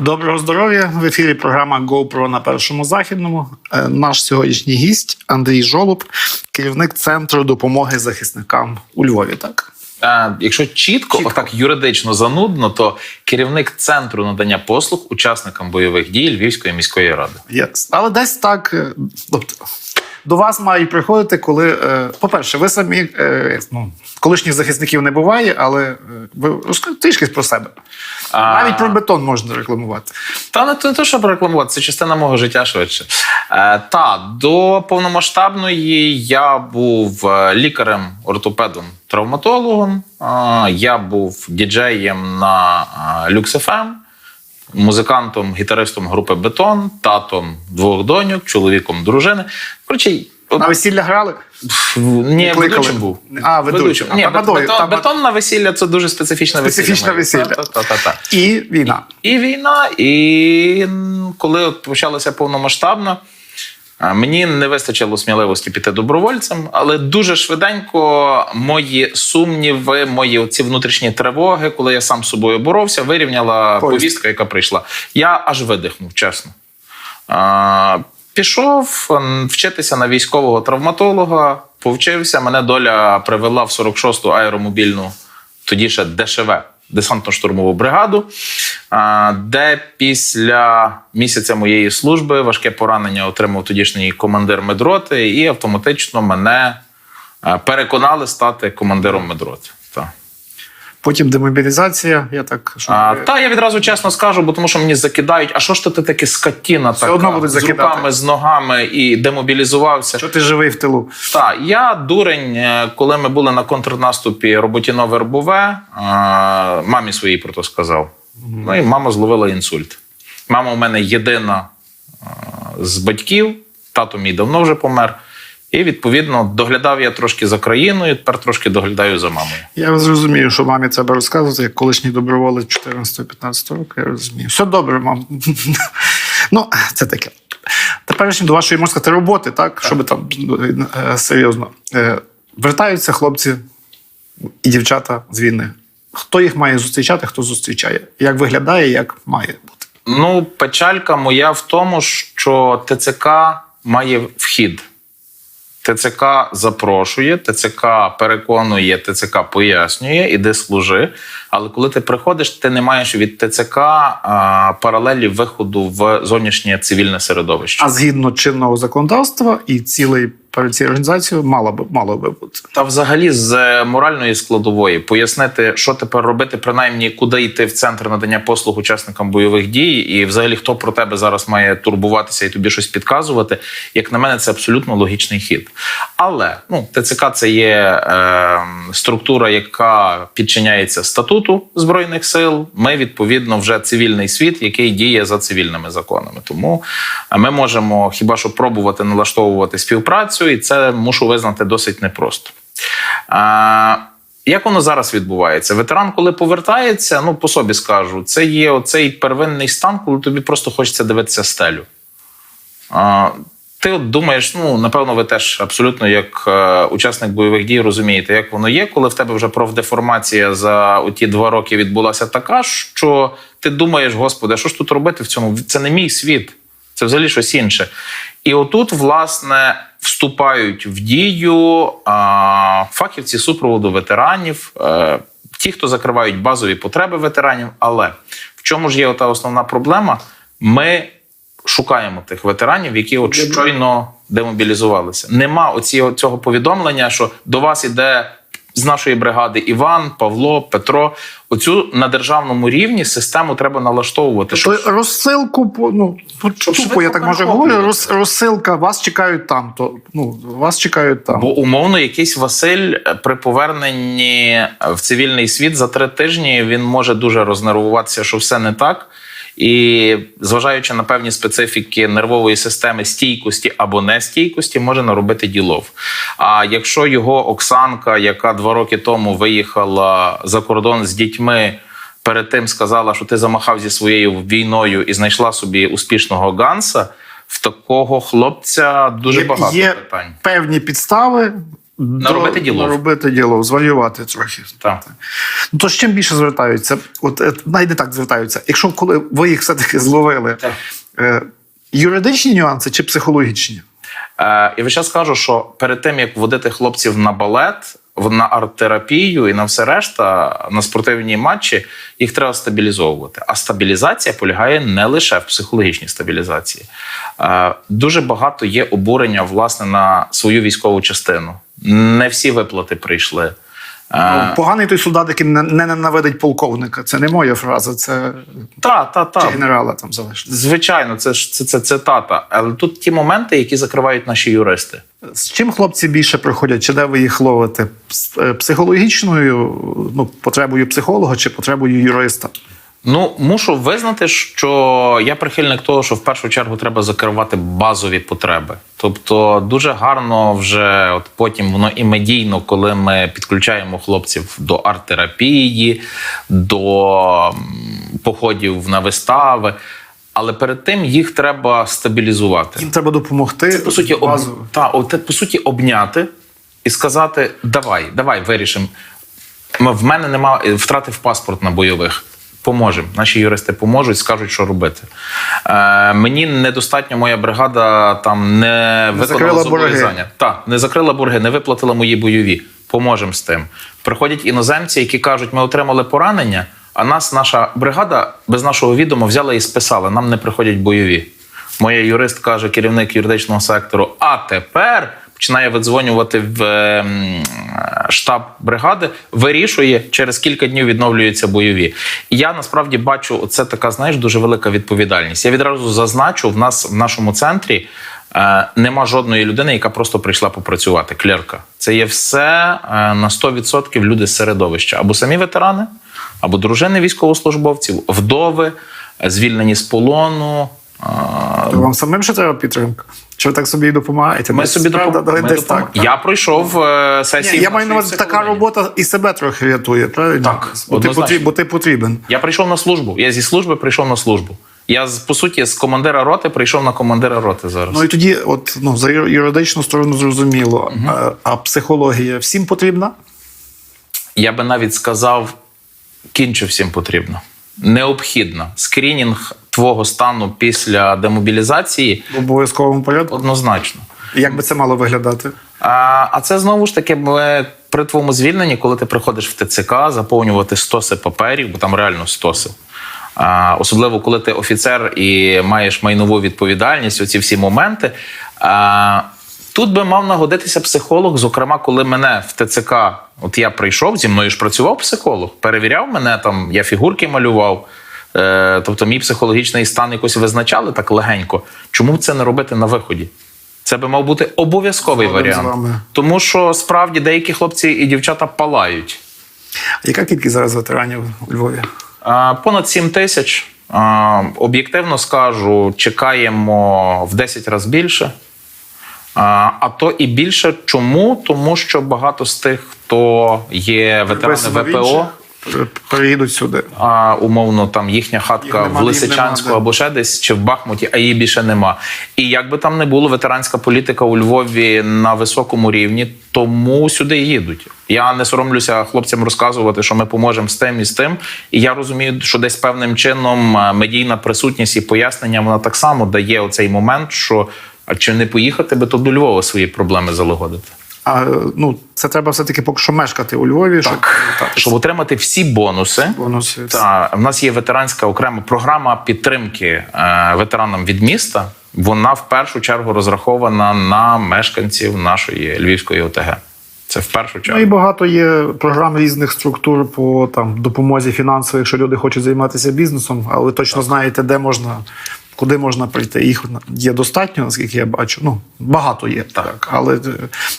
Доброго здоров'я! В ефірі програма GoPro на першому західному. Е, Наш сьогоднішній гість Андрій Жолоб, керівник центру допомоги захисникам у Львові. Так А, якщо чітко, Чітко. отак юридично занудно, то керівник центру надання послуг учасникам бойових дій Львівської міської ради. yes. але десь так. Тобто, до вас мають приходити, коли, е, по-перше, ви самі е, ну, колишніх захисників не буває, але е, ви розкажіть трішки про себе. А, Навіть про бетон можна рекламувати. Та не то, щоб рекламувати, це частина мого життя швидше. Та до повномасштабної я був лікарем, ортопедом, травматологом. Я був діджеєм на е, Lux.FM, музикантом, гітаристом групи Бетон, татом двох доньок, чоловіком дружини. Коротше, от- На весілля грали? Ні, ведучим був. А, ведучим. Ні, а, бет- бетон, там- бетон на весілля це дуже специфічне весілля. Специфічне весілля. Та-та-та-та. І війна. І війна, і коли почалося повномасштабно, мені не вистачило сміливості піти добровольцем, але дуже швиденько мої сумніви, мої оці внутрішні тривоги, коли я сам з собою боровся, вирівняла Повістка. повістка, яка прийшла. Я аж видихнув, чесно. Пішов вчитися на військового травматолога, повчився. Мене доля привела в 46-ту аеромобільну, тоді ще ДШВ, десантно-штурмову бригаду, де після місяця моєї служби важке поранення отримав тодішній командир медроти, і автоматично мене переконали стати командиром медроти. Так. Потім демобілізація. Я так що А, та я відразу чесно скажу, бо тому що мені закидають, а що ж ти таки скотіна Все така, одно будуть з закидати. руками, з ногами і демобілізувався. що ти живий в тилу? Так, я дурень, е, коли ми були на контрнаступі роботіно вербове, е, мамі своїй про то сказав. Ну і мама зловила інсульт. Мама у мене єдина е, з батьків, тато мій давно вже помер. І відповідно доглядав я трошки за країною, тепер трошки доглядаю за мамою. Я зрозумію, що мамі треба розказувати, як колишній доброволець 14-15 років. Я розумію. Все добре, мам. ну, це таке. Теперішньо до вашої можна сказати, роботи, так? Щоб там е, серйозно. Е, Вертаються хлопці і дівчата з війни. Хто їх має зустрічати, хто зустрічає? Як виглядає, як має бути? Ну, печалька моя в тому, що ТЦК має вхід. ТЦК запрошує, ТЦК переконує, ТЦК пояснює, іди служи. Але коли ти приходиш, ти не маєш від ТЦК а, паралелі виходу в зовнішнє цивільне середовище. А згідно чинного законодавства і цілий перед цією організацією мало би мало би бути. Та взагалі з моральної складової пояснити, що тепер робити, принаймні, куди йти в центр надання послуг учасникам бойових дій, і взагалі хто про тебе зараз має турбуватися і тобі щось підказувати. Як на мене, це абсолютно логічний хід. Але ну, ТЦК це є е, структура, яка підчиняється статуту збройних сил. Ми відповідно вже цивільний світ, який діє за цивільними законами. Тому е, ми можемо хіба що пробувати налаштовувати співпрацю, і це мушу визнати досить непросто. А, як воно зараз відбувається? Ветеран, коли повертається, ну по собі скажу, це є оцей первинний стан, коли тобі просто хочеться дивитися стелю. А, ти от думаєш, ну напевно, ви теж абсолютно як е, учасник бойових дій розумієте, як воно є, коли в тебе вже профдеформація за ті два роки відбулася така, що ти думаєш, господи, що ж тут робити в цьому? Це не мій світ, це взагалі щось інше. І отут, власне, вступають в дію а, фахівці супроводу ветеранів, е, ті, хто закривають базові потреби ветеранів. Але в чому ж є ота основна проблема? Ми шукаємо тих ветеранів, які от щойно демобілізувалися. Нема оці, цього повідомлення, що до вас іде з нашої бригади Іван, Павло, Петро. Оцю на державному рівні систему треба налаштовувати. щоб Тобто розсилку по ну тупо, я так може говорю. Роз, розсилка, вас чекають там. То ну вас чекають там. Бо умовно, якийсь Василь е, при поверненні е, в цивільний світ за три тижні він може дуже рознервуватися, що все не так. І зважаючи на певні специфіки нервової системи стійкості або нестійкості, може наробити ділов. А якщо його Оксанка, яка два роки тому виїхала за кордон з дітьми, перед тим сказала, що ти замахав зі своєю війною і знайшла собі успішного ганса, в такого хлопця дуже Є- багато є питань. певні підстави Наробити діло. Наробити діло, зварювати трохи. Так. Ну, то з чим більше звертаються? От е, навіть не так звертаються. Якщо коли ви їх все-таки зловили, Так. е, юридичні нюанси чи психологічні? Е, і весь час кажу, що перед тим як водити хлопців на балет, в- на арт-терапію і на все решта, на спортивні матчі, їх треба стабілізовувати. А стабілізація полягає не лише в психологічній стабілізації. Е, дуже багато є обурення власне на свою військову частину. Не всі виплати прийшли. Ну, Поганий той солдат, який не, не ненавидить полковника. Це не моя фраза, це та, та, та. генерала там залежить. Звичайно, це ж це, це цитата. Але тут ті моменти, які закривають наші юристи. З чим хлопці більше приходять? Чи де ви їх ловите? З е, психологічною ну, потребою психолога чи потребою юриста? Ну, мушу визнати, що я прихильник того, що в першу чергу треба закривати базові потреби. Тобто, дуже гарно вже от потім воно і медійно, коли ми підключаємо хлопців до арт-терапії, до походів на вистави. Але перед тим їх треба стабілізувати. Їм треба допомогти. Це, По суті, об... та, от, по суті, обняти і сказати: давай, давай вирішимо. В мене нема втратив паспорт на бойових. Поможемо. Наші юристи поможуть, скажуть, що робити. Е, мені недостатньо моя бригада там не, виконала закрила зобов'язання. Так, не закрила борги, не виплатила мої бойові. Поможемо з тим. Приходять іноземці, які кажуть, ми отримали поранення, а нас наша бригада без нашого відома взяла і списала. Нам не приходять бойові. Моя юрист каже, керівник юридичного сектору. А тепер починає видзвонювати в ем, штаб бригади, вирішує, через кілька днів відновлюються бойові. І я насправді бачу, це така, знаєш, дуже велика відповідальність. Я відразу зазначу, в нас в нашому центрі е, нема жодної людини, яка просто прийшла попрацювати. Клерка. Це є все е, на 100% люди з середовища. Або самі ветерани, або дружини військовослужбовців, вдови, е, звільнені з полону. е, То вам самим ще треба підтримка? Чи ви так собі і допомагаєте? Ми Десь, собі правда, допомагаємо. десь так. Я пройшов е, Ні, сесію. я маю на увазі, така робота і себе трохи рятує, правильно? Так, бо ти, потріб, бо ти потрібен. Я прийшов на службу. Я зі служби прийшов на службу. Я по суті з командира роти прийшов на командира роти зараз. Ну і тоді, от ну за юридичну сторону зрозуміло. А, а психологія всім потрібна? Я би навіть сказав, кінче всім потрібно. Необхідно. Скрінінг твого стану після демобілізації В обов'язковому порядку. однозначно. Як би це мало виглядати? А, а це знову ж таки при твоєму звільненні, коли ти приходиш в ТЦК, заповнювати стоси паперів, бо там реально стоси. А, особливо коли ти офіцер і маєш майнову відповідальність, оці всі моменти. А, тут би мав нагодитися психолог, зокрема, коли мене в ТЦК, от я прийшов, зі мною ж працював психолог, перевіряв мене там, я фігурки малював. Е, тобто мій психологічний стан якось визначали так легенько. Чому б це не робити на виході? Це би мав бути обов'язковий варіант. Тому що справді деякі хлопці і дівчата палають. Яка кількість зараз ветеранів у Львові? Понад 7 тисяч. Об'єктивно скажу, чекаємо в 10 разів більше. А а то і більше. Чому? Тому що багато з тих, хто є ветерани ВПО, переїдуть сюди. а умовно там їхня хатка Їх нема, в Лисичанську нема, або ще десь, чи в Бахмуті, а її більше нема. І як би там не було, ветеранська політика у Львові на високому рівні, тому сюди і їдуть. Я не соромлюся хлопцям розказувати, що ми поможемо з тим і з тим. І я розумію, що десь певним чином е, медійна присутність і пояснення вона так само дає оцей момент, що а чи не поїхати би то до Львова свої проблеми залагодити. А ну це треба все-таки поки що мешкати у Львові, щоб так, Щоб отримати всі бонуси. бонуси. Та в нас є ветеранська окрема програма підтримки е, ветеранам від міста. Вона в першу чергу розрахована на мешканців нашої Львівської ОТГ. Це в першу Ну і багато є програм різних структур по там допомозі фінансовій, якщо люди хочуть займатися бізнесом, але точно знаєте, де можна, куди можна прийти. Їх є достатньо, наскільки я бачу. Ну багато є, так. Але е,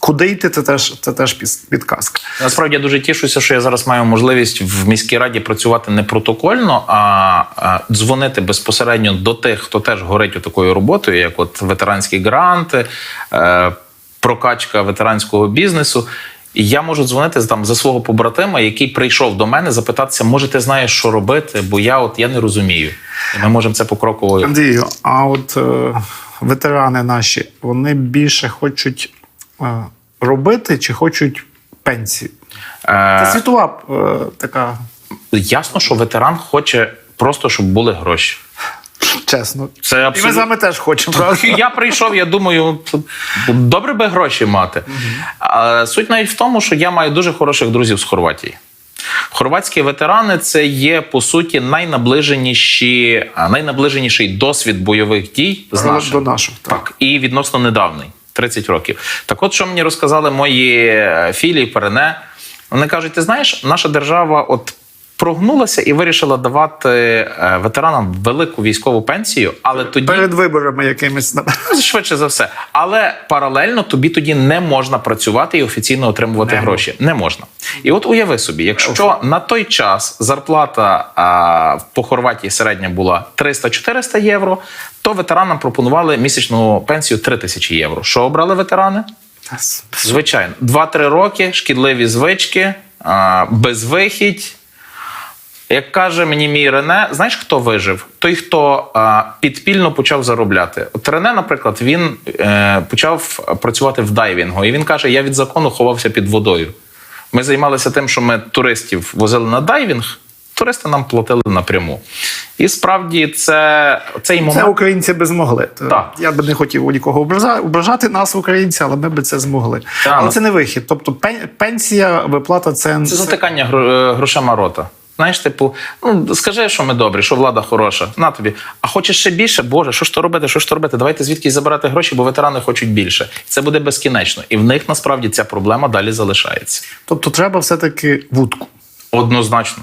куди йти, це теж це теж підказка. Насправді я дуже тішуся, що я зараз маю можливість в міській раді працювати не протокольно, а, дзвонити безпосередньо до тих, хто теж горить такою роботою, як от ветеранські гранти, е, прокачка ветеранського бізнесу. І я можу дзвонити там за свого побратима, який прийшов до мене, запитатися, може, ти знаєш, що робити, бо я от я не розумію. І ми можемо це покроково. Андрію, а от е, ветерани наші, вони більше хочуть е, робити, чи хочуть пенсії? Це Е, світова е, така, ясно, що ветеран хоче просто, щоб були гроші. Чесно. Це І ми абсолютно. з вами теж хочемо, правда? Я прийшов, я думаю, добре би гроші мати. А Суть навіть в тому, що я маю дуже хороших друзів з Хорватії. Хорватські ветерани це є по суті найнаближеніші, найнаближеніший досвід бойових дій з нашим. до наших, так. Так, і відносно недавний 30 років. Так, от що мені розказали мої е, філії, перене. Вони кажуть: ти знаєш, наша держава от прогнулася і вирішила давати е, ветеранам велику військову пенсію, але тоді Перед виборами якимись. Швидше за все. Але паралельно тобі тоді не можна працювати і офіційно отримувати Не гроші. Не можна. І от уяви собі, якщо на той час зарплата а, по Хорватії середня була 300-400 євро, то ветеранам пропонували місячну пенсію 3 тисячі євро. Що обрали ветерани? Звичайно, 2-3 роки, шкідливі звички, безвихідь. Як каже мені мій Рене, знаєш, хто вижив? Той, хто а, підпільно почав заробляти. От Рене, наприклад, він е, почав працювати в дайвінгу, і він каже: Я від закону ховався під водою. Ми займалися тим, що ми туристів возили на дайвінг, туристи нам платили напряму. І справді, це цей момент. Це українці би змогли. Так. Я би не хотів у нікого ображати нас, українці, але ми би це змогли. Так, але це не вихід. Тобто пен- пенсія, виплата це, Це затикання е, грошима рота. Знаєш, типу, ну скажи, що ми добрі, що влада хороша. На тобі. А хочеш ще більше? Боже, що ж то робити? Що ж то робити? Давайте звідкись забирати гроші, бо ветерани хочуть більше. Це буде безкінечно. І в них насправді ця проблема далі залишається. Тобто треба все-таки вудку. Однозначно.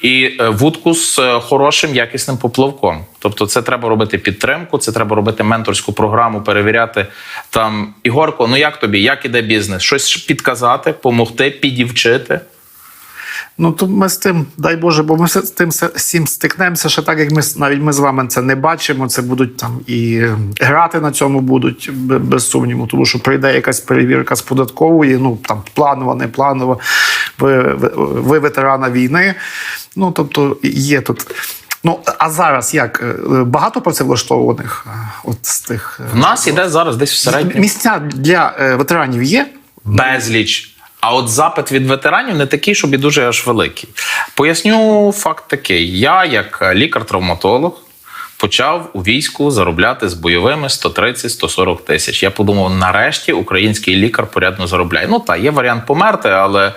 І е, вудку з е, хорошим якісним поплавком. Тобто, це треба робити підтримку, це треба робити менторську програму, перевіряти там Ігорко, ну як тобі, як іде бізнес? Щось підказати, помогти, підівчити. Ну то ми з тим, дай Боже, бо ми з тим цим стикнемося ще так, як ми навіть ми з вами це не бачимо. Це будуть там і е, грати на цьому будуть без сумніву, тому що прийде якась перевірка з податкової, ну там планова, не планова. Ви, ви, ви ветерана війни. Ну тобто є тут. Ну а зараз як Е, багато працевлаштованих е, от з тих е, В нас іде зараз десь в середньому місця для е, ветеранів є. безліч. А от запит від ветеранів не такий, щоб і дуже аж великий. Поясню факт такий: я, як лікар-травматолог, почав у війську заробляти з бойовими 130-140 тисяч. Я подумав, нарешті український лікар порядно заробляє. Ну та є варіант померти, але. е,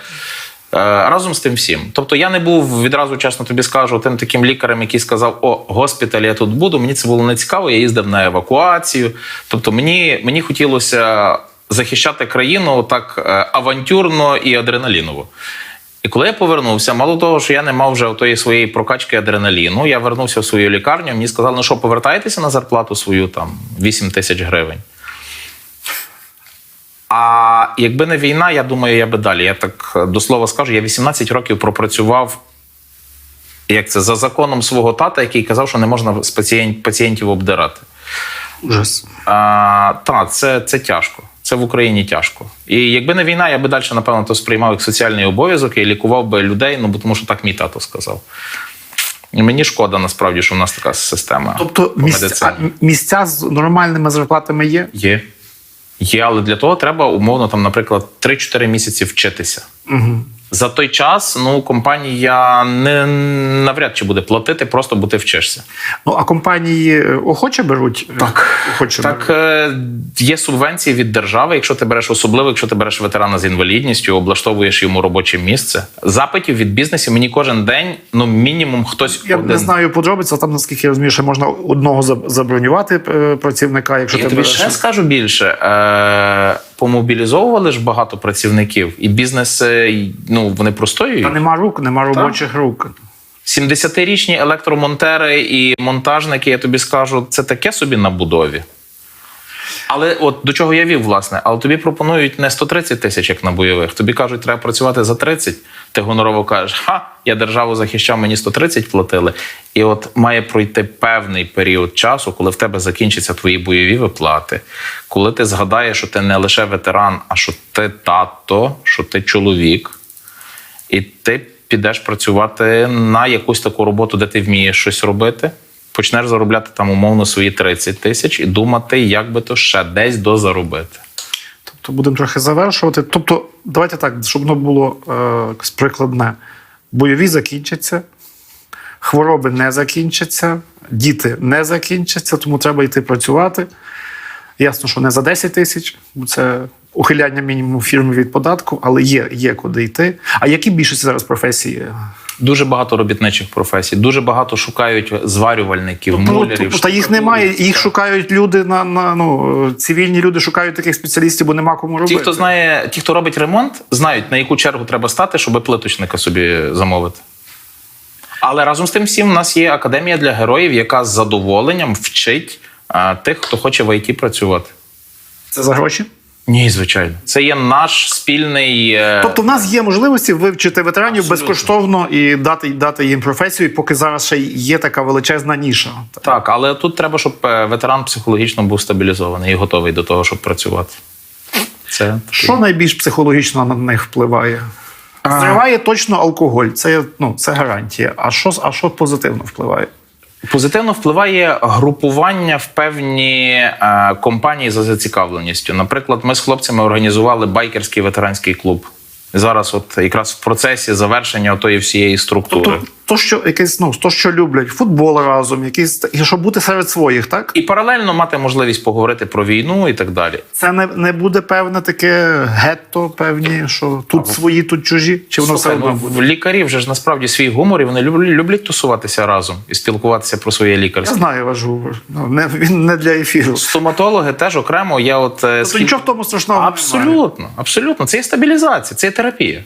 Разом з тим всім. Тобто я не був відразу, чесно тобі скажу, тим таким лікарем, який сказав: О, госпіталь, я тут буду. Мені це було не цікаво. Я їздив на евакуацію. Тобто, мені, мені хотілося захищати країну так е, авантюрно і адреналіново. І коли я повернувся, мало того, що я не мав вже тої своєї прокачки адреналіну, я вернувся в свою лікарню. Мені сказали, ну що, повертаєтеся на зарплату свою там 8 тисяч гривень. А якби не війна, я думаю, я би далі. Я так е, до слова скажу, я 18 років пропрацював як це за законом свого тата, який казав, що не можна з пацієн- пацієнтів обдирати. Ужас. А, та, це, це тяжко. Це в Україні тяжко. І якби не війна, я би далі, напевно, то сприймав як соціальний обов'язок і лікував би людей, ну бо тому що так мій тато сказав. І мені шкода насправді, що в нас така система. Тобто по місця, місця з нормальними зарплатами є. Є. Є, але для того треба умовно, там, наприклад, 3-4 місяці вчитися. Угу. За той час ну, компанія не навряд чи буде платити, просто бо ти вчишся. Ну а компанії е, охоче беруть? охоче Так, беруть. е, є субвенції від держави. Якщо ти береш особливо, якщо ти береш ветерана з інвалідністю, облаштовуєш йому робоче місце. Запитів від бізнесів мені кожен день, ну мінімум хтось Я один. не знаю подробиць, але там, наскільки я розумію, ще можна одного заб- забронювати е, працівника, якщо Я ти тобі береш. ще скажу більше. Е, помобілізовували ж багато працівників, і бізнес е, ну вони простоюють. Та нема рук, нема робочих рук. 70-річні електромонтери і монтажники, я тобі скажу, це таке собі на будові. Але от до чого я вів, власне, але тобі пропонують не 130 тисяч, як на бойових. Тобі кажуть, треба працювати за 30. Ти гонорово кажеш, ха, я державу захищав, мені 130 платили. І от має пройти певний період часу, коли в тебе закінчаться твої бойові виплати, коли ти згадаєш, що ти не лише ветеран, а що ти тато, що ти чоловік, і ти підеш працювати на якусь таку роботу, де ти вмієш щось робити. Почнеш заробляти там умовно свої 30 тисяч і думати, як би то ще десь дозаробити. То будемо трохи завершувати. Тобто, давайте так, щоб воно було е, прикладне. Бойові закінчаться, хвороби не закінчаться, діти не закінчаться, тому треба йти працювати. Ясно, що не за 10 тисяч, бо це ухиляння мінімуму фірми від податку, але є, є куди йти. А які більшості зараз професії? Дуже багато робітничих професій, дуже багато шукають зварювальників, Ну, мулярів. та їх немає, їх шукають люди на, на ну, цивільні люди шукають таких спеціалістів, бо нема кому робити. Ті, хто знає, ті, хто робить ремонт, знають на яку чергу треба стати, щоб плиточника собі замовити. Але разом з тим всім в нас є академія для героїв, яка з задоволенням вчить а, тих, хто хоче в ІТ працювати. Це за гроші? Ні, звичайно, це є наш спільний. е, Тобто, в нас є можливості вивчити ветеранів Абсолютно. безкоштовно і дати, дати їм професію, поки зараз ще є така величезна ніша. Так, але тут треба, щоб е, ветеран психологічно був стабілізований і готовий до того, щоб працювати. Це такий- Що найбільш психологічно на них впливає? Зриває точно алкоголь, це, ну, це гарантія. А що, а що позитивно впливає? Позитивно впливає групування в певні е, компанії за зацікавленістю. Наприклад, ми з хлопцями організували байкерський ветеранський клуб. Зараз, от якраз в процесі завершення тої всієї структури. Тобто, то, що якесь, ну, то, що люблять, футбол разом, якісь, щоб бути серед своїх, так? І паралельно мати можливість поговорити про війну і так далі. Це не, не буде певне таке гетто, певні, що тут свої, тут чужі, чи воно все одно ну, буде? в лікарів вже ж насправді свій гумор, і вони люблять, люблять тусуватися разом і спілкуватися про своє Я лікарство. знаю ваш гумор. Ну, не, він не для ефіру. Стоматологи теж окремо. Я от е, Тобто скільки- нічого в тому страшного немає. абсолютно, абсолютно. Це є стабілізація, це є терапія.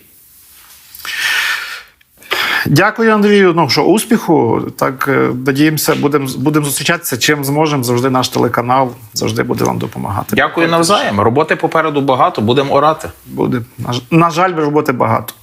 Дякую, Андрію. Ну що успіху. Так е, надіємося, будемо будем зустрічатися. Чим зможемо. Завжди наш телеканал завжди буде вам допомагати. Дякую навзаєм. Роботи попереду багато, будемо орати. Буде на жаль, роботи багато.